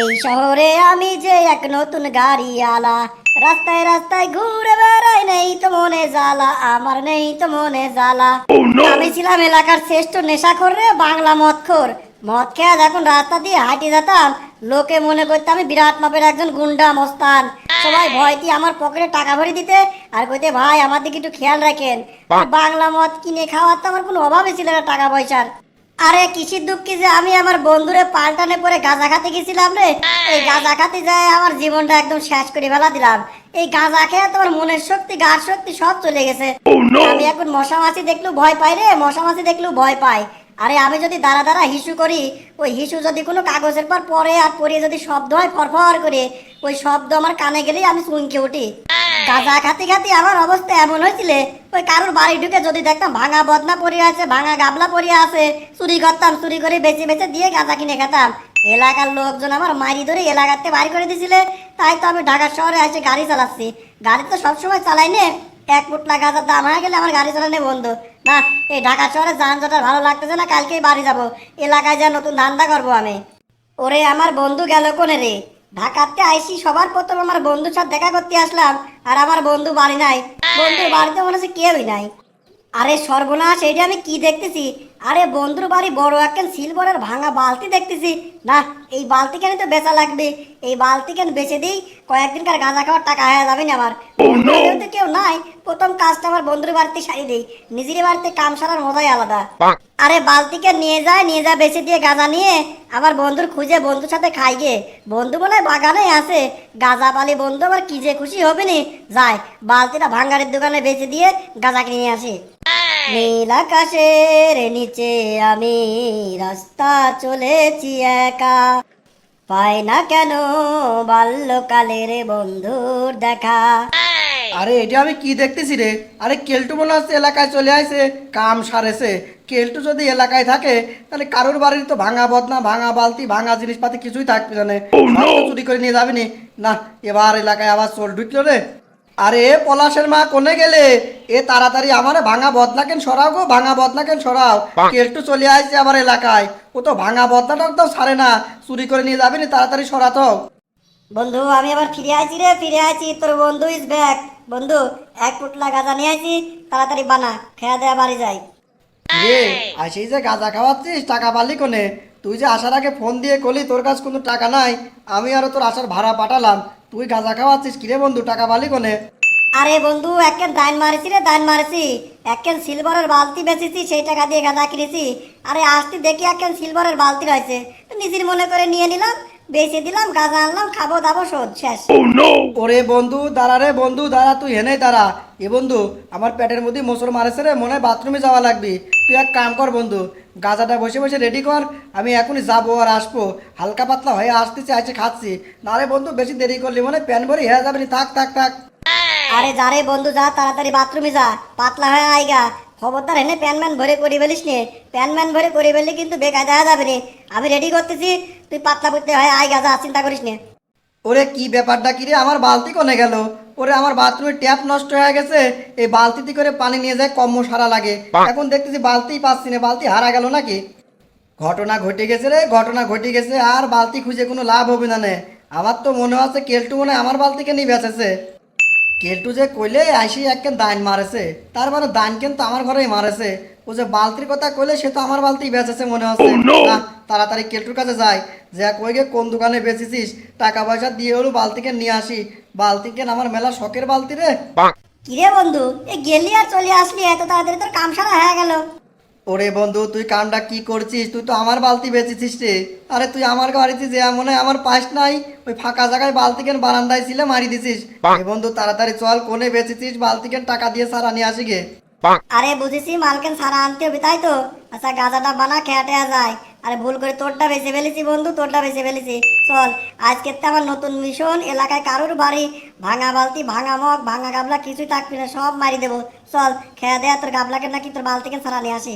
এই শহরে আমি যে এক নতুন গাড়ি আলা রাস্তায় রাস্তায় ঘুরে বেড়াই নেই তো মনে জ্বালা আমার নেই তো মনে জ্বালা। আমি ছিলাম এলাকার শ্রেষ্ঠ নেশাখোর রে বাংলা মদখোর। মদ খেয়ে যখন রাস্তা দিয়ে হাঁটি যেতাম লোকে মনে করতে আমি বিরাট মাপের একজন গুন্ডা মস্তান। সবাই ভয় দিয়ে আমার পকেটে টাকা ভরে দিতে আর কইতে ভাই আমার দিকে একটু খেয়াল রাখেন। বাংলা মদ কিনে খাওয়ার তো আমার কোনো অভাবই ছিল না টাকা পয়সার। আরে কিসির দুঃখী যে আমি আমার বন্ধুরে পাল্টানে পরে গাঁজা খাতে গেছিলাম রে? এই। গাঁজা খাতে যায় আমার জীবনটা একদম শেষ করে ফেলা দিলাম। এই গাঁজা খেয়ে তোমার মনের শক্তি গার শক্তি সব চলে গেছে। আমি এখন মশা মাছি দেখলেও ভয় পাই রে মশা মাছি দেখলেও ভয় পাই। আরে আমি যদি দাঁড়া দাঁড়া হিসু করি ওই হিসু যদি কোনো কাগজের পর পরে আর পরে যদি শব্দ হয় ফরফর করে ওই শব্দ আমার কানে গেলেই আমি চুনকে উঠি। গাঁজা খাতি খাতে আমার অবস্থা এমন হয়েছিল। ওই কারোর বাড়ি ঢুকে যদি দেখতাম ভাঙা বদনা পড়ে আছে, ভাঙা গাবলা পড়ে আছে, চুরি করতাম, চুরি করে বেঁচে বেঁচে দিয়ে গাঁজা কিনে খেতাম। এলাকার লোকজন আমার মারি ধরে এলাকাতে বাড়ি করে দিছিলে তাই তো আমি ঢাকা শহরে এসে গাড়ি চালাচ্ছি। গাড়ি তো সবসময় চালাই নে। এক ফুটলা গাঁজার দাম হয়ে গেলে আমার গাড়ি চালানো বন্ধ। না, এই ঢাকা শহরে যানজট আর ভালো লাগতেছে না, কালকেই বাড়ি যাব। এলাকায় যা নতুন ধান্দা করব আমি। ওরে, আমার বন্ধু গেল কোনে রে? ঢাকাতে আইসি, সবার প্রথম আমার বন্ধুর সাথে দেখা করতে আসলাম, আর আমার বন্ধু বাড়ি নাই। বন্ধুর বাড়িতে মনে হচ্ছে কেউই নাই। আরে সর্বনাশ, এইটা আমি কি দেখতেছি? আরে বন্ধুর বাড়ি বড় একখান সিলভারের ভাঙা বালতি দেখতেছি। না এই বালতি কেন তো বেচা লাগবে? এই বালতি কেন বেচে দিই? কয়েকদিনকার গাঁজা খাওয়ার টাকা হয়ে যাবে না আমার। বন্ধুর তো কেউ নাই। প্রথম কাজটা আমার বন্ধুর বাড়িতে সারি দিই। নিজের বাড়িতে কাম সারার মজাই আলাদা। আরে বালতিকে নিয়ে যায়? নিয়ে যায় বেঁচে দিয়ে গাঁজা নিয়ে। আমার বন্ধুর খুঁজে বন্ধুর সাথে খাই গে। বন্ধু বলে বাগানে আছে। গাঁজা পালি বন্ধু আবার কি যে খুশি হবে নি যায় বালতিটা ভাঙ্গারের দোকানে বেচে দিয়ে গাঁজা কিনে আসি। নীল আকাশের নিচে আমি রাস্তা চলেছি একা। পাই না কেন বাল্যকালের বন্ধুর দেখা। আরে এটা আমি কি দেখতেছি রে? আরে কেলটু মনে হচ্ছে এলাকায় চলে আসে কাম সারেছে। কেলটু যদি এলাকায় থাকে তাহলে কারোর বাড়ির তো ভাঙা বদনা ভাঙা বালতি ভাঙা জিনিসপাতি কিছুই থাকবে জানে চুরি করে নিয়ে যাবি নি। না এবার এলাকায় আবার চোর ঢুকলো রে। আরে পলাশের মা কোনে গেলে? এ তাড়াতাড়ি আমার ভাঙা বদনা কেন সরাও গো ভাঙা বদনা কেন সরাও কেলটু চলে আসছে আবার এলাকায়। ও তো ভাঙা বদনাটাও তো সারে না। চুরি করে নিয়ে যাবি নি তাড়াতাড়ি সরাতো। বন্ধু আমি আবার ফিরে আছি রে ফিরে আছি তোর বন্ধু ইজ ব্যাক বন্ধু এক পুটলা গাঁজা নিয়ে আছি তাড়াতাড়ি বানা খেয়া দেয়া বাড়ি যাই। রে আসেই যে গাঁজা খাওয়াচ্ছিস টাকা পালি কোনে? তুই যে আসার আগে ফোন দিয়ে করলি তোর কাছে কোনো টাকা নাই। আমি আরও তোর আসার ভাড়া পাঠালাম। তুই গাঁজা খাওয়াচ্ছিস কিরে বন্ধু, টাকা পালি কোনে? আরে বন্ধু, একখান দাইন মারিছি রে দাইন মারেছি। একখান সিলভারের বালতি বেচেছি, সেই টাকা দিয়ে গাঁজা কিনেছি। আরে আসতে দেখি একখান সিলভারের বালতি রয়েছে। নিজের মনে করে নিয়ে নিলাম বেচে দিলাম গাঁজা আনলাম খাব দাবো শোধ শেষ। ওরে বন্ধু দাঁড়া রে বন্ধু দাঁড়া তুই হেনে দাঁড়া। এ বন্ধু আমার পেটের মধ্যে মোসর মারেছে রে মনে হয় বাথরুমে যাওয়া লাগবে। তুই এক কাম কর বন্ধু গাঁজাটা বসে বসে রেডি কর আমি এখনই যাব আর আসব। হালকা পাতলা হয়ে আসতেছি আছে খাচ্ছি। না রে বন্ধু বেশি দেরি করলি মনে হয় প্যান ভরি হয়ে যাবে থাক থাক থাক। আরে যা রে বন্ধু যা তাড়াতাড়ি বাথরুমে যা পাতলা হয়ে আইগা খবরদার হেনে প্যান ম্যান ভরে করে ফেলিস নে। প্যান ম্যান ভরে করে ফেললে কিন্তু বেকার দেখা যাবে রে আমি রেডি করতেছি তুই পাতলা করতে হয় আইগা যা চিন্তা করিস নে। ওরে কি ব্যাপারটা কি রে আমার বালতি কোনে গেল? ওরে আমার বাথরুমের ট্যাপ নষ্ট হয়ে গেছে। এই বালতিতে করে পানি নিয়ে যায় কম সারা লাগে। এখন দেখতেছি বালতিই পাচ্ছি না। বালতি হারা গেল নাকি? ঘটনা ঘটে গেছে রে ঘটনা ঘটে গেছে। আর বালতি খুঁজে কোনো লাভ হবে না নে। আমার তো মনে হচ্ছে কেলটু মনে আমার বালতিকে নিয়ে বেঁচেছে। কেলটু যে কইলে আইসি একখান দান মারেছে। তার মানে দান কিন্তু আমার ঘরেই মারেছে। ও যে বালতির কথা কইলে সে তো আমার বালতি বেচেছে মনে হচ্ছে। না তাড়াতাড়ি কেলটুর কাছে যাই। যে কই গে কোন দোকানে বেচেছিস? টাকা পয়সা দিয়ে হলো বালতিকে নিয়ে আসি। বালতিকে আমার মেলা শখের বালতি রে? কিরে বন্ধু এ গেলি আর চলে আসলি এত তাড়াতাড়ি তোর কাম সারা হয়ে গেল। ওরে বন্ধু তুই কামটা কি করছিস? তুই তো আমার বালতি বেচেছিস রে। আরে তুই আমার বাড়িতে যে মনে হয় আমার পাশ নাই। ওই ফাঁকা জায়গায় বালতি কেন বারান্দায় ছিলে মারি দিছিস? এ বন্ধু তাড়াতাড়ি চল কোনে বেচেছিস বালতি কেন? টাকা দিয়ে সারা নিয়ে আসি গে। আরে বুঝেছি মালকেন সারা আনতে হবে তাই তো? আচ্ছা গাঁজাটা বানা খেয়াটে যায় আরে ভুল করে তোরটা বেঁচে ফেলেছি বন্ধু তোরটা বেঁচে ফেলেছি। চল আজকে তো আমার নতুন মিশন এলাকায় কারোর বাড়ি? ভাঙা বালতি ভাঙা মগ ভাঙা গাবলা কিছুই থাকবি না সব মারি দেবো। চল খেয়া দেয়া তোর গাবলাকে নাকি তোর বালতিকে সারা নিয়ে আসি?